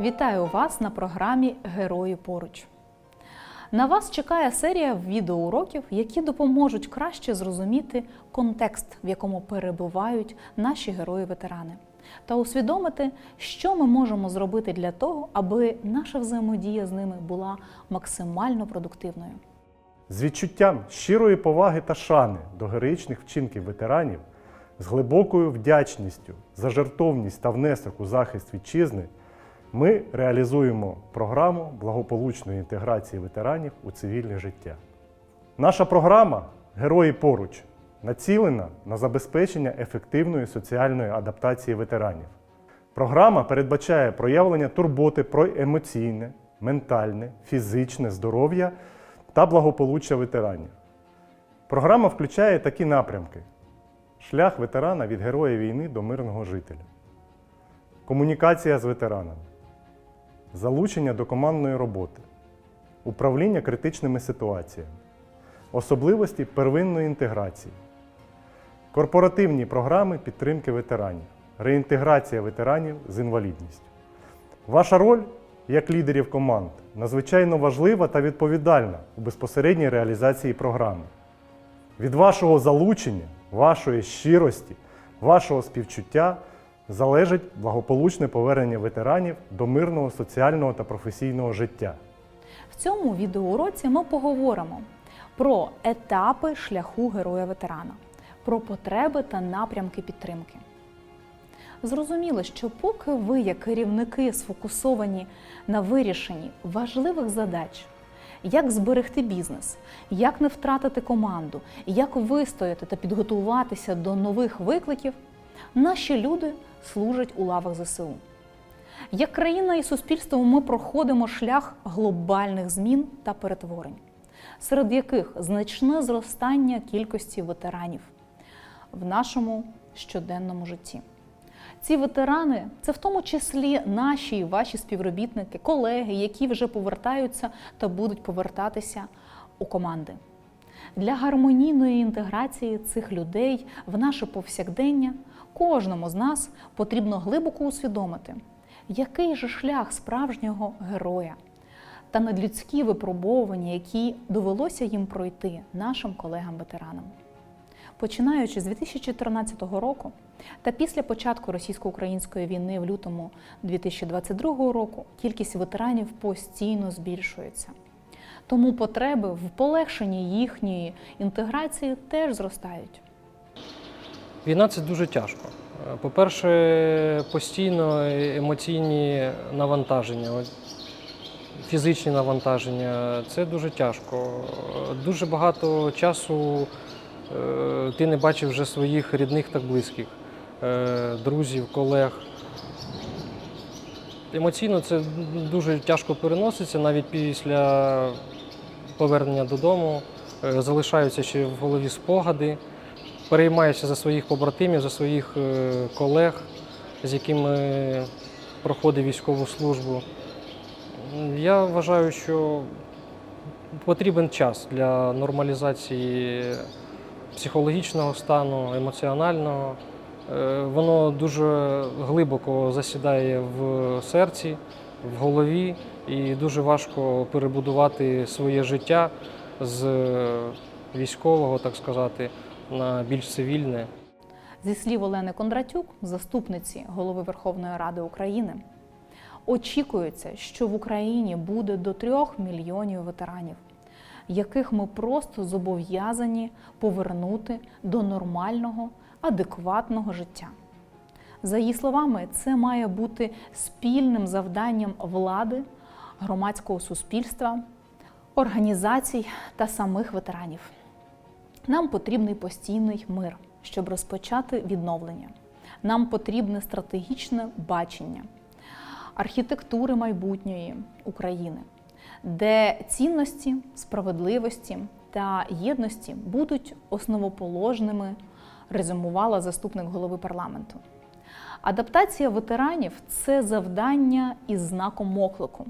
Вітаю вас на програмі Герої поруч. На вас чекає серія відеоуроків, які допоможуть краще зрозуміти контекст, в якому перебувають наші герої-ветерани, та усвідомити, що ми можемо зробити для того, аби наша взаємодія з ними була максимально продуктивною. З відчуттям щирої поваги та шани до героїчних вчинків ветеранів, з глибокою вдячністю за жертовність та внесок у захист вітчизни, ми реалізуємо програму благополучної інтеграції ветеранів у цивільне життя. Наша програма Герої поруч націлена на забезпечення ефективної соціальної адаптації ветеранів. Програма передбачає проявлення турботи про емоційне, ментальне, фізичне здоров'я та благополуччя ветеранів. Програма включає такі напрямки: шлях ветерана від героя війни до мирного жителя, комунікація з ветеранами, залучення до командної роботи, управління критичними ситуаціями, особливості первинної інтеграції, корпоративні програми підтримки ветеранів, реінтеграція ветеранів з інвалідністю. Ваша роль як лідерів команд надзвичайно важлива та відповідальна у безпосередній реалізації програми. Від вашого залучення, вашої щирості, вашого співчуття залежить благополучне повернення ветеранів до мирного соціального та професійного життя. В цьому відеоуроці ми поговоримо про етапи шляху героя-ветерана, про потреби та напрямки підтримки. Зрозуміло, що поки ви, як керівники, сфокусовані на вирішенні важливих задач, як зберегти бізнес, як не втратити команду, як вистояти та підготуватися до нових викликів, наші люди служать у лавах ЗСУ. Як країна і суспільство ми проходимо шлях глобальних змін та перетворень, серед яких значне зростання кількості ветеранів в нашому щоденному житті. Ці ветерани це в тому числі наші і ваші співробітники, колеги, які вже повертаються та будуть повертатися у команди. Для гармонійної інтеграції цих людей в наше повсякдення кожному з нас потрібно глибоко усвідомити, який же шлях справжнього героя та надлюдські випробовування, які довелося їм пройти нашим колегам-ветеранам. Починаючи з 2014 року та після початку російсько-української війни в лютому 2022 року кількість ветеранів постійно збільшується. Тому потреби в полегшенні їхньої інтеграції теж зростають. Війна це дуже тяжко. Е, По-перше, постійно емоційні навантаження, фізичні навантаження це дуже тяжко. Е, Дуже багато часу е, ти не бачив вже своїх рідних та близьких, друзів, колег. Емоційно це дуже тяжко переноситься навіть після повернення додому. Залишаються ще в голові спогади переймаєшся за своїх побратимів, за своїх е, колег, з якими проходив військову службу. Я вважаю, що потрібен час для нормалізації психологічного стану, емоціонального. Е, Воно дуже глибоко засідає в серці, в голові, і дуже важко перебудувати своє життя з військового, так сказати, на більш цивільне. Зі слів Олени Кондратюк, заступниці голови Верховної Ради України, очікується, що в Україні буде до трьох мільйонів ветеранів, яких ми просто зобов'язані повернути до нормального, адекватного життя. За її словами, це має бути спільним завданням влади, громадського суспільства, організацій та самих ветеранів. Нам потрібний постійний мир, щоб розпочати відновлення. Нам потрібне стратегічне бачення архітектури майбутньої України, де цінності, справедливості та єдності будуть основоположними, резюмувала заступник голови парламенту. Адаптація ветеранів це завдання із знаком оклику.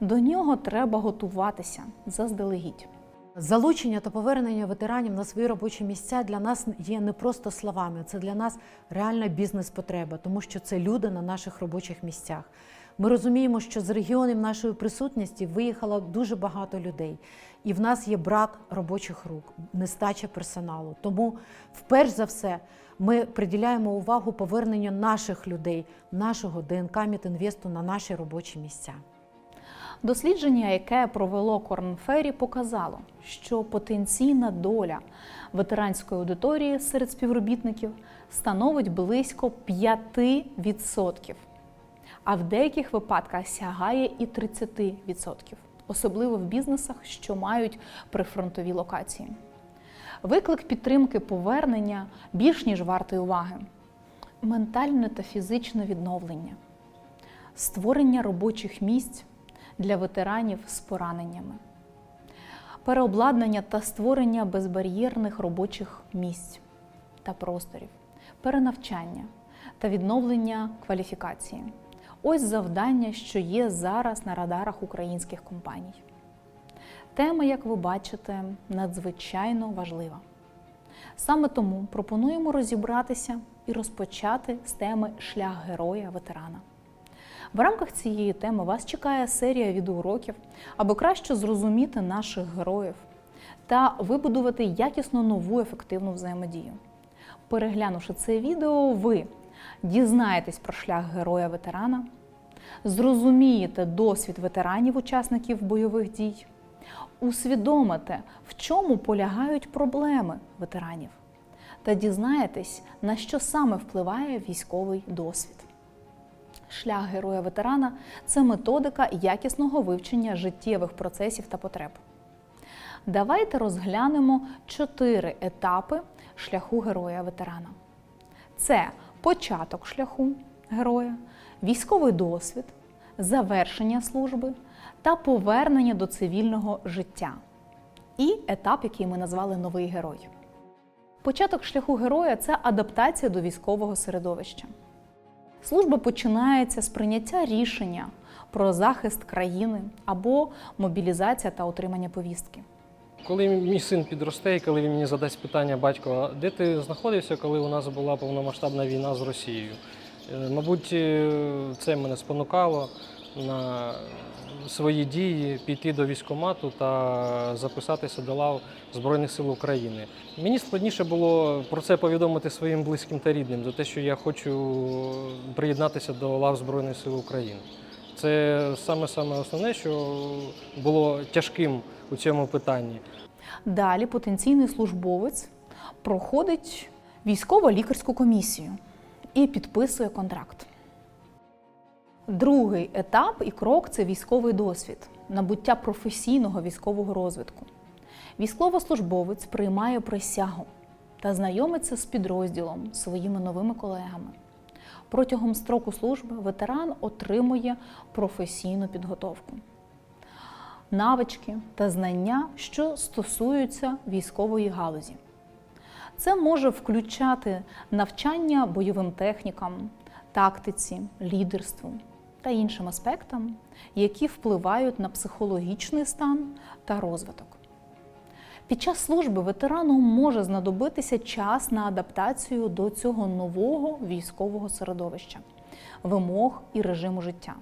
До нього треба готуватися заздалегідь. Залучення та повернення ветеранів на свої робочі місця для нас є не просто словами, це для нас реальна бізнес-потреба, тому що це люди на наших робочих місцях. Ми розуміємо, що з регіонів нашої присутності виїхало дуже багато людей, і в нас є брак робочих рук, нестача персоналу. Тому, вперш за все, ми приділяємо увагу поверненню наших людей, нашого ДНК Мітінвесту на наші робочі місця. Дослідження, яке провело Корнфері, показало, що потенційна доля ветеранської аудиторії серед співробітників становить близько 5%, а в деяких випадках сягає і 30%, особливо в бізнесах, що мають прифронтові локації. Виклик підтримки повернення більш ніж вартий уваги. Ментальне та фізичне відновлення, створення робочих місць для ветеранів з пораненнями, переобладнання та створення безбар'єрних робочих місць та просторів, перенавчання та відновлення кваліфікації. Ось завдання, що є зараз на радарах українських компаній. Тема, як ви бачите, надзвичайно важлива. Саме тому пропонуємо розібратися і розпочати з теми шлях героя ветерана. В рамках цієї теми вас чекає серія відеоуроків, аби краще зрозуміти наших героїв та вибудувати якісно нову ефективну взаємодію. Переглянувши це відео, ви дізнаєтесь про шлях героя ветерана, зрозумієте досвід ветеранів-учасників бойових дій, усвідомите, в чому полягають проблеми ветеранів, та дізнаєтесь, на що саме впливає військовий досвід. Шлях героя ветерана це методика якісного вивчення життєвих процесів та потреб. Давайте розглянемо чотири етапи шляху героя ветерана: це початок шляху героя, військовий досвід, завершення служби та повернення до цивільного життя. І етап, який ми назвали новий герой. Початок шляху героя це адаптація до військового середовища. Служба починається з прийняття рішення про захист країни або мобілізація та отримання повістки. Коли мій син підросте, і коли він мені задасть питання, батько, де ти знаходився, коли у нас була повномасштабна війна з Росією? Е, Мабуть, е, це мене спонукало на свої дії піти до військкомату та записатися до лав Збройних сил України. Мені складніше було про це повідомити своїм близьким та рідним, за те, що я хочу приєднатися до лав Збройних сил України. Це саме саме основне, що було тяжким у цьому питанні. Далі потенційний службовець проходить військово-лікарську комісію і підписує контракт. Другий етап і крок це військовий досвід, набуття професійного військового розвитку. Військовослужбовець приймає присягу та знайомиться з підрозділом, своїми новими колегами. Протягом строку служби ветеран отримує професійну підготовку навички та знання, що стосуються військової галузі. Це може включати навчання бойовим технікам, тактиці, лідерству та іншим аспектам, які впливають на психологічний стан та розвиток. Під час служби ветерану може знадобитися час на адаптацію до цього нового військового середовища, вимог і режиму життя.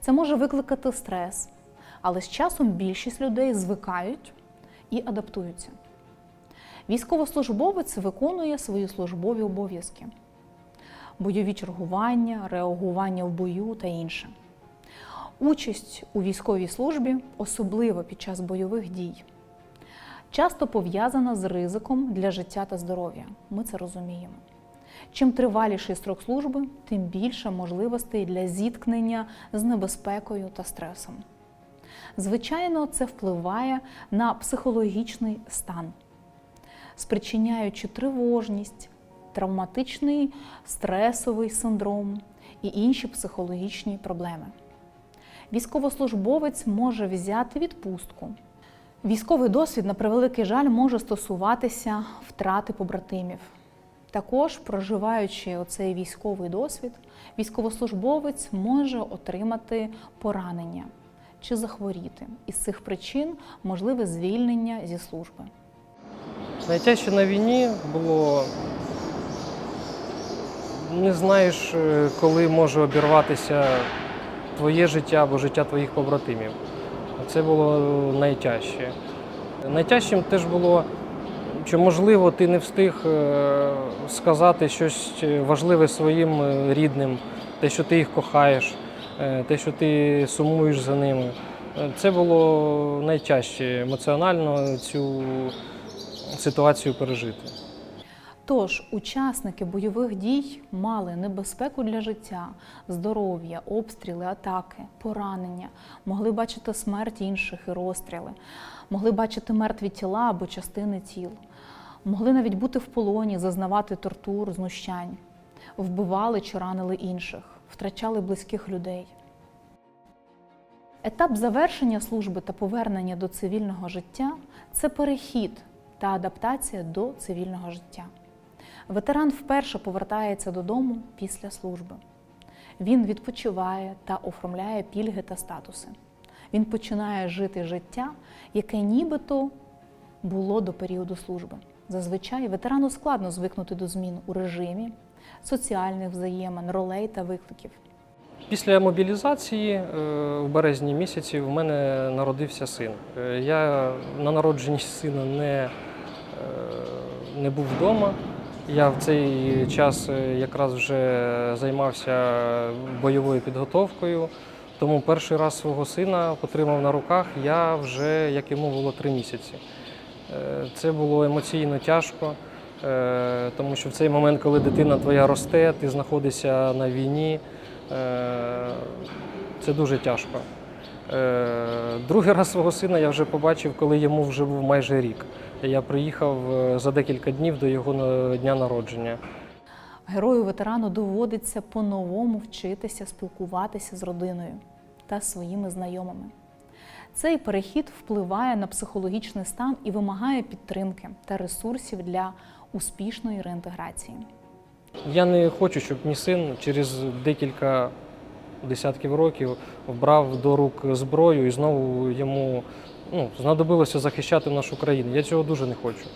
Це може викликати стрес, але з часом більшість людей звикають і адаптуються. Військовослужбовець виконує свої службові обов'язки, бойові чергування, реагування в бою та інше. Участь у військовій службі, особливо під час бойових дій, часто пов'язана з ризиком для життя та здоров'я. Ми це розуміємо. Чим триваліший строк служби, тим більше можливостей для зіткнення з небезпекою та стресом. Звичайно, це впливає на психологічний стан, спричиняючи тривожність, травматичний стресовий синдром і інші психологічні проблеми. Військовослужбовець може взяти відпустку. Військовий досвід, на превеликий жаль, може стосуватися втрати побратимів. Також, проживаючи оцей військовий досвід, військовослужбовець може отримати поранення чи захворіти. Із цих причин можливе звільнення зі служби. Найтяжче на війні було не знаєш, е, коли може обірватися твоє життя або життя твоїх побратимів. Це було найтяжче. Найтяжчим теж було, що можливо ти не встиг е, сказати щось важливе своїм е, рідним, те, що ти їх кохаєш, е, те, що ти сумуєш за ними. Е, Це було найтяжче емоціонально цю ситуацію пережити. Тож учасники бойових дій мали небезпеку для життя, здоров'я, обстріли, атаки, поранення, могли бачити смерть інших і розстріли, могли бачити мертві тіла або частини тіл, могли навіть бути в полоні, зазнавати тортур, знущань, вбивали чи ранили інших, втрачали близьких людей. Етап завершення служби та повернення до цивільного життя це перехід та адаптація до цивільного життя. Ветеран вперше повертається додому після служби. Він відпочиває та оформляє пільги та статуси. Він починає жити життя, яке нібито було до періоду служби. Зазвичай ветерану складно звикнути до змін у режимі, соціальних взаємин, ролей та викликів. Після мобілізації е, в березні місяці в мене народився син. Е, Я на народженні сина не, е, не був вдома. Я в цей час е, якраз вже займався бойовою підготовкою. Тому перший раз свого сина отримав на руках я вже як йому було три місяці. Е, Це було емоційно тяжко, е, тому що в цей момент, коли дитина твоя росте, ти знаходишся на війні. Це дуже тяжко. Е, Другий раз свого сина я вже побачив, коли йому вже був майже рік. Я приїхав е, за декілька днів до його дня народження. Герою ветерану доводиться по-новому вчитися спілкуватися з родиною та своїми знайомими. Цей перехід впливає на психологічний стан і вимагає підтримки та ресурсів для успішної реінтеграції. Я не хочу, щоб мій син через декілька десятків років вбрав до рук зброю і знову йому ну, знадобилося захищати нашу країну. Я цього дуже не хочу.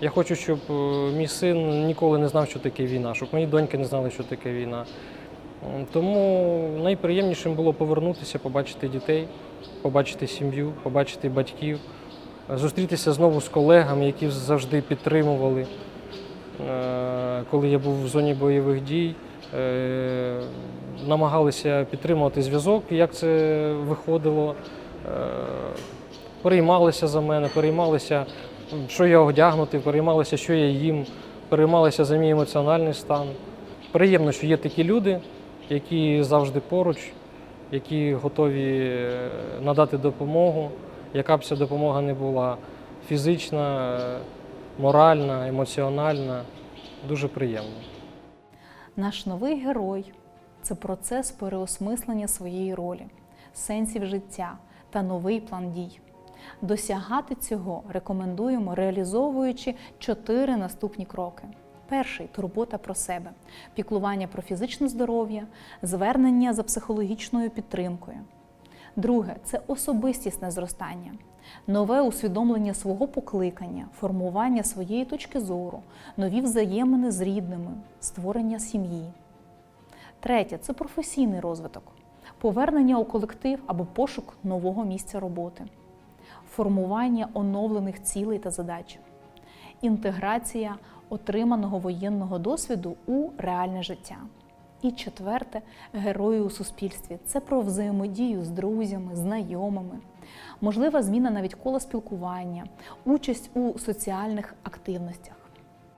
Я хочу, щоб е, мій син ніколи не знав, що таке війна, щоб мої доньки не знали, що таке війна. Тому найприємнішим було повернутися, побачити дітей, побачити сім'ю, побачити батьків, зустрітися знову з колегами, які завжди підтримували. Е, коли я був в зоні бойових дій, намагалися підтримувати зв'язок, як це виходило. Е, Переймалися за мене, переймалися, що я одягнутий, переймалися, що я їм, переймалися за мій емоціональний стан. Приємно, що є такі люди, які завжди поруч, які готові е, надати допомогу, яка б ця допомога не була фізична, е, моральна, емоціональна. Дуже приємно. Наш новий герой це процес переосмислення своєї ролі, сенсів життя та новий план дій. Досягати цього рекомендуємо, реалізовуючи чотири наступні кроки. Перший турбота про себе, піклування про фізичне здоров'я, звернення за психологічною підтримкою. Друге це особистісне зростання, нове усвідомлення свого покликання, формування своєї точки зору, нові взаємини з рідними, створення сім'ї. Третє це професійний розвиток, повернення у колектив або пошук нового місця роботи, формування оновлених цілей та задач, інтеграція отриманого воєнного досвіду у реальне життя. І четверте герої у суспільстві. Це про взаємодію з друзями, знайомими, можлива зміна навіть кола спілкування, участь у соціальних активностях.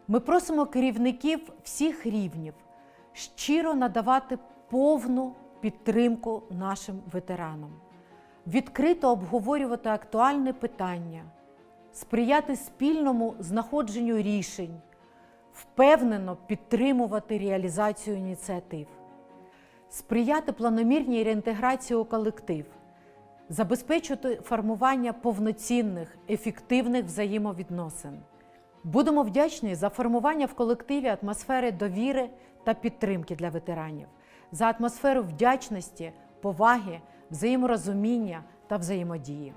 Ми просимо керівників всіх рівнів щиро надавати повну підтримку нашим ветеранам, відкрито обговорювати актуальне питання, сприяти спільному знаходженню рішень, впевнено підтримувати реалізацію ініціатив, сприяти планомірній реінтеграції у колектив, забезпечувати формування повноцінних, ефективних взаємовідносин. Будемо вдячні за формування в колективі атмосфери довіри та підтримки для ветеранів, за атмосферу вдячності, поваги, взаєморозуміння та взаємодії.